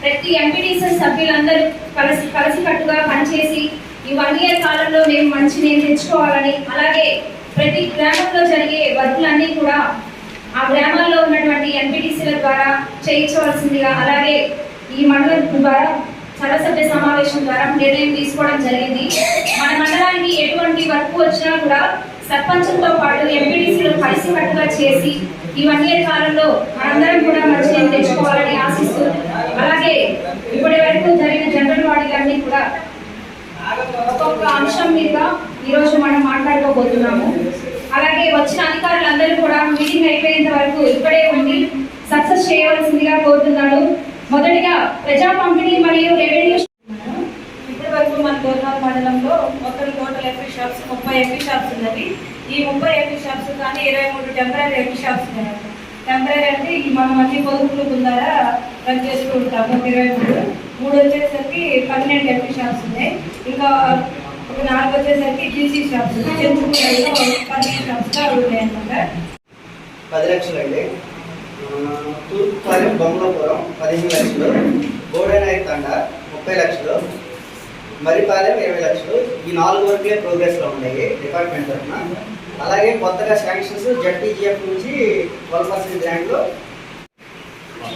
ప్రతి ఎంపీటీసీ సభ్యులందరూ కలిసి కలిసికట్టుగా పనిచేసి ఈ వన్ ఇయర్ కాలంలో మేము మంచి నేను తెచ్చుకోవాలని అలాగే ప్రతి గ్రామంలో జరిగే వర్కులన్నీ కూడా ఆ గ్రామాల్లో ఉన్నటువంటి ఎంపీటీసీల ద్వారా చేయించవలసిందిగా అలాగే ఈ మండలం ద్వారా సర్వసభ్య సమావేశం ద్వారా నిర్ణయం తీసుకోవడం జరిగింది. మన మండలానికి ఎటువంటి వర్క్ వచ్చినా కూడా సర్పంచులతో పాటు ఎంపీడీసీలో కలిసికట్టుగా చేసి ఈ వన్ ఇయర్ కాలంలో మనందరం కూడా మంచి తెచ్చుకోవాలని ఆశిస్తూ అలాగే ఇప్పటి వరకు జరిగిన జనరల్ వాడీలన్నీ కూడా ఒక్కొక్క అంశం మీద ఈరోజు మనం మాట్లాడుకోబోతున్నాము. అలాగే వచ్చిన అధికారులందరూ కూడా మీటింగ్ అయిపోయేంత వరకు ఇక్కడే ఉండి సక్సెస్ చేయవలసిందిగా కోరుతున్నాను. మొదటిగా ప్రజా పంపిణీ మరియు రెవెన్యూ మన దోర్నాల్ మండలంలో మొత్తం టోటల్ ఎఫ్ఈ షాప్స్ ముప్పై ఎంపీ షాప్స్ ఉన్నది. ఈ ముప్పై ఎఫ్ఈ షాప్స్ కానీ ఇరవై మూడు టెంపరీ ఎఫ్ఈ షాప్స్ ఉన్నాయి. టెంపరీ అంటే ఈ మనం అన్ని పొదుపులు ద్వారా రన్ చేస్తూ ఉంటాము. ఇరవై మూడు. మూడు వచ్చేసరికి పన్నెండు ఎఫ్ఈ షాప్స్ ఉన్నాయి. ఇంకా ఒక నాలుగు వచ్చేసరికి జీసీ షాప్స్ చెంచుకూడలో పన్నెండు షాప్స్గా ఉన్నాయి అన్నమాట. పది లక్షలు అండి తూర్పుపాలెం బొమ్మలపురం పదిహేను లక్షలు. గోడెనాయి తండ ముప్పై లక్షలు. మరిపాలెం ఇరవై లక్షలు. ఈ నాలుగు వరకులే ప్రోగ్రెస్లో ఉన్నాయి డిపార్ట్మెంట్ తరఫున. అలాగే కొత్తగా శాంక్షన్స్ జడ్పీజీఎఫ్ నుంచి ట్వెల్వ్ పర్సెంట్ గ్రాంట్లో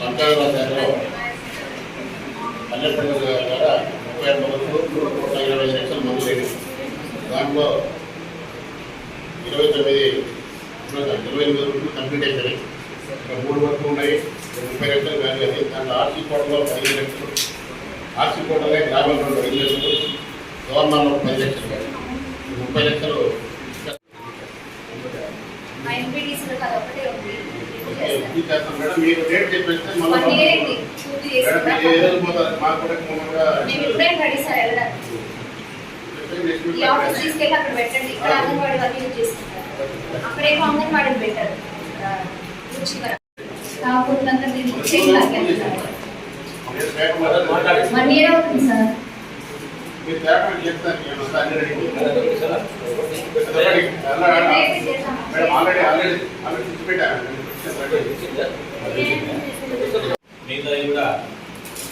ముప్పై దాంట్లో ఇరవై తొమ్మిది ఇరవై ఎనిమిది వరకు కంప్లీట్ అయిపోయినాయి. మూడు వరకు ఉన్నాయి. ముప్పై లక్షలు కానీ అది దాంట్లో ఆర్సీ కోటలో పదిహేను లక్షలు ఆర్సీ కోటలే గ్రామీణ రోడ్డు ఐదు లక్షలు గవర్నమెంట్ పది లక్షలు ముప్పై లక్షలు మీరు రేట్ చెప్పేస్తే మళ్ళీ పోతారు. మాకు కూడా రెడీ అక్కడ అంగన్వాడీని పెట్టారు. వన్ ఇయర్ అవుతుంది సార్. మిగతా కూడా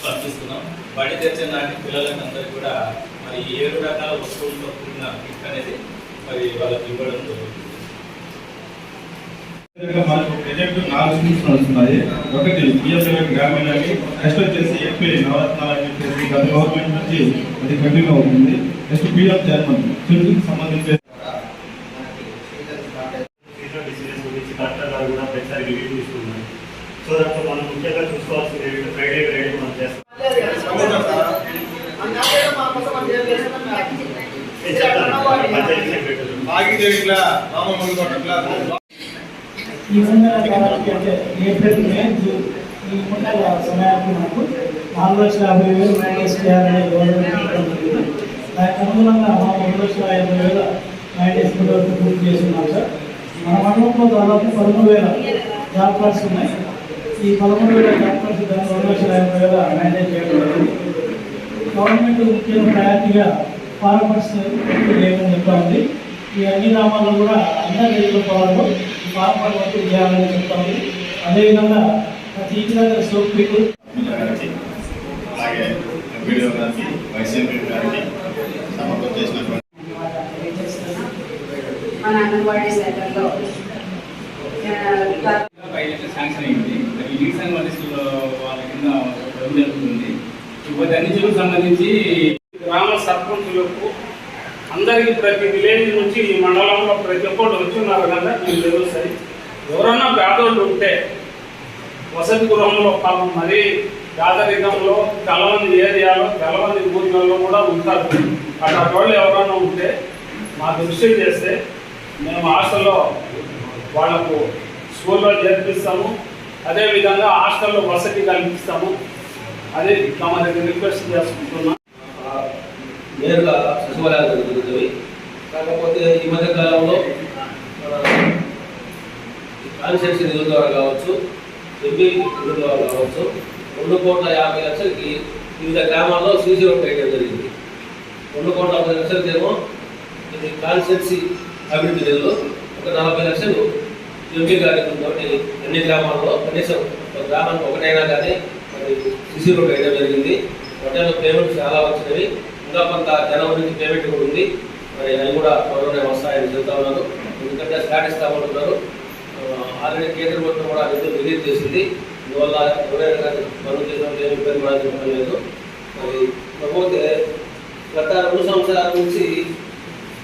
పంపిస్తున్నాం. బడి తెచ్చే నాటి పిల్లలకి అందరికీ కూడా మరి ఏడు రకాల వస్తువులతో కూడిన కిట్ అనేది మరి వాళ్ళకి ఇవ్వడం జరుగుతుంది. మనకు ప్రజెంట్ నాలుగు స్కీమ్స్ నడుస్తున్నాయి ఒకటి బిఎస్ఎల్ గ్రామీణ నెక్స్ట్ వచ్చేసి ఎంపీ నవరత్నాలు అని చెప్పేసి గత గవర్నమెంట్ నుంచి అది కంటిన్యూ అవుతుంది. నెక్స్ట్ పిఎం చైర్మన్ చిరుకు సంబంధించి. సో దాంట్లో మనం ముఖ్యంగా చూసుకోవాల్సింది ఏంటంటే ఫ్రైడే ఫ్రైడే మనం చేస్తాం పంచాయతీ సెక్రటరీ ఈ విధంగా కాబట్టి అంటే ఏప్రిల్ మే జూన్ ఈ మండల సమయానికి మనకు నాలుగు లక్షల యాభై వేలు మైనస్ చేయాలనే గవర్నమెంట్ దానికి అనుగుణంగా మనం రెండు లక్షల యాభై వేల మైనస్ వరకు పూర్తి చేస్తున్నాం సార్. మన మండలంలో దాదాపు పదమూడు వేల జాబ్ కార్డ్స్ ఉన్నాయి. ఈ పదమూడు వేల జాబ్ కార్డ్స్ దాని రెండు లక్షల యాభై వేల మేనేజ్ చేయడం గవర్నమెంట్ ముఖ్యంగా ప్రయారిటీగా ఫార్మర్స్ చేయమని చెప్తా ఉంది ఈ అన్ని గ్రామాల్లో కూడా అందరి నియోజకవర్గాల్లో ఈ ఫార్మర్ వర్క్ చేయాలని చెప్తా ఉంది అదేవిధంగా ప్రతి ఇంటి దగ్గర సోప్ పీపుల్ గారికి అలాగే ఎంపీడీఓ గారికి వైస్ ఎంపీ గారికి సమర్పణ చేసినటువంటి మన అంగన్వాడీ సెంటర్లో ఆ, ఫైవ్ లక్షలు శాంక్షన్ అయింది. అది లీడ్స్ అండ్ మనిషిలో వాళ్ళ కింద డబ్బు జరుగుతుంది. ఇప్పుడు అన్ని చెరువుకు సంబంధించి అందరికీ ప్రతి విలేజ్ నుంచి ఈ మండలంలో ప్రతి ఒక్కటి వచ్చి ఉన్నారు కదా మీకు తెలుస్తాయి ఎవరన్నా పేదోళ్ళు ఉంటే వసతి గృహంలో పాపం మరీ పేదరికంలో తెల్లమంది ఏరియాలో తెల్లమంది ఊర్లలో కూడా ఉంటారు. అట్లాంటి వాళ్ళు ఎవరైనా ఉంటే మా దృష్టి చేస్తే మేము హాస్టల్లో వాళ్ళకు స్కూల్లో చేర్పిస్తాము. అదేవిధంగా హాస్టల్లో వసతి కల్పిస్తాము. అది తమ దగ్గర రిక్వెస్ట్ చేసుకుంటున్నాం. నేరుగా సచివాలయాలు జరుగుతుంది కాకపోతే ఈ మధ్య కాలంలో కాన్స్టిట్యూన్సీ నిధుల ద్వారా కావచ్చు ఎంపీ నిధుల ద్వారా కావచ్చు రెండు కోట్ల యాభై లక్షలకి వివిధ గ్రామాల్లో సీసీ రోడ్ వేయడం జరిగింది. రెండు కోట్ల పది లక్షలకేమో ఇది కాన్సెన్సీ అభివృద్ధి నిధులు ఒక నలభై లక్షలు ఎంపీ కార్యక్రమంతో అన్ని గ్రామాల్లో కనీసం ఒక గ్రామానికి ఒకటైనా కానీ మరి సిసి రోడ్ వేయడం జరిగింది. పట్టణ పేమెంట్ చాలా వచ్చినవి. ఇంకా కొంత జనవరి నుంచి పేమెంట్ కూడా ఉంది. మరి అవి కూడా త్వరలోనే వస్తాయని చెప్తా ఉన్నారు ఎందుకంటే స్టార్ట్ ఇస్తామంటున్నారు ఆల్రెడీ కేంద్ర ప్రభుత్వం కూడా నిధులు రిలీజ్ చేసింది. అందువల్ల ఎవరైనా కానీ పనులు చేసిన ఏమి ఇబ్బంది పడాల్సిన లేదు. మరి కాకపోతే గత రెండు సంవత్సరాల నుంచి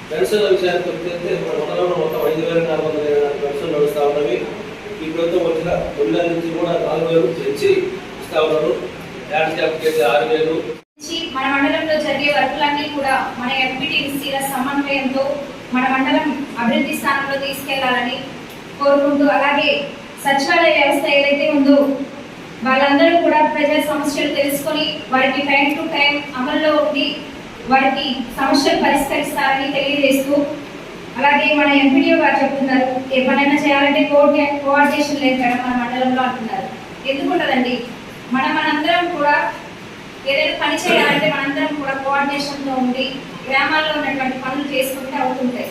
పెన్షన్ల విషయానికి వస్తే మన మండలంలో మొత్తం ఐదు వేల నాలుగు వందల ఇరవై పెన్షన్లు నడుస్తూ ఉన్నవి. ఈ ప్రభుత్వం వచ్చిన రెండు నుంచి కూడా నాలుగు వేలు పెంచి ఇస్తా ఉన్నారు. యాడ్ జాబ్ చేసి ఆరు వేలు మన మండలంలో జరిగే వర్కులన్నీ కూడా మన ఎంపీటీసీల సమన్వయంతో మన మండలం అభివృద్ధి స్థానంలో తీసుకెళ్ళాలని కోరుకుంటూ అలాగే సచివాలయ వ్యవస్థ ఏదైతే ఉందో వాళ్ళందరూ కూడా ప్రజల సమస్యలు తెలుసుకొని వారికి టైం టు టైం అమల్లో ఉండి వారికి సమస్యలు పరిష్కరిస్తారని తెలియజేస్తూ అలాగే మన ఎంపీడీఓ గారు చెప్తున్నారు ఏ పనైనా చేయాలంటే కోఆర్డినే కోఆర్డినేషన్ లేదు కదా మన మండలంలో అంటున్నారు. ఎందుకు ఉండదండి? మనం మనందరం కూడా ఏదైనా పని చేయాలంటే మనందరం కూడా కోఆర్డినేషన్తో ఉండి గ్రామాల్లో ఉన్నటువంటి పనులు చేసుకుంటే అవుతుంటాయి.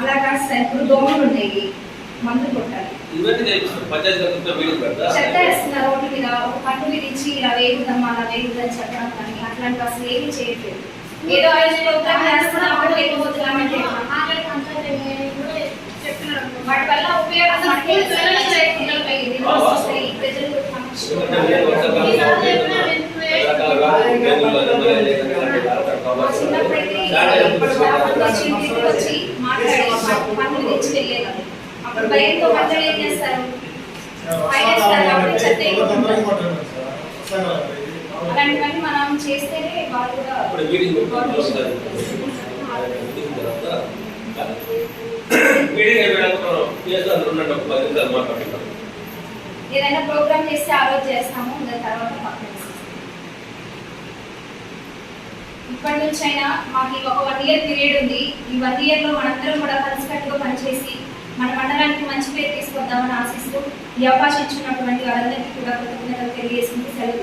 అలా కాదు సార్ ఇప్పుడు దోమలు ఉన్నాయి మందు కొట్టాలి. చెత్త వేస్తున్నారు రోడ్డు మీద ఒక పన్ను విధించి ఇలా వేగుదమ్మా అలా వేగుదని చెప్పడం కానీ అట్లాంటి అసలు ఏమీ చేయట్లేదు. ఏదో ప్రోగ్రామ్ వచ్చి మాట్లాడి పన్ను అప్పుడు భయంతో ప్రజలు ఏం చేస్తారు అలాంటివన్నీ మనం చేస్తేనే వాళ్ళు కూడా ఏదైనా ప్రోగ్రామ్ చేస్తే ఆ రోజు చేస్తాము దాని తర్వాత ఇప్పటి నుంచి అయినా మాకు ఒక వన్ ఇయర్ పీరియడ్ ఉంది. ఈ వన్ ఇయర్లో మనందరం కూడా కలిసికట్టుగా పనిచేసి మన మండలానికి మంచి పేరు తీసుకొద్దామని ఆశిస్తూ ఈ అవకాశం ఇచ్చినటువంటి వారందరికీ కూడా కృతజ్ఞతలు తెలియజేసింది సెలవు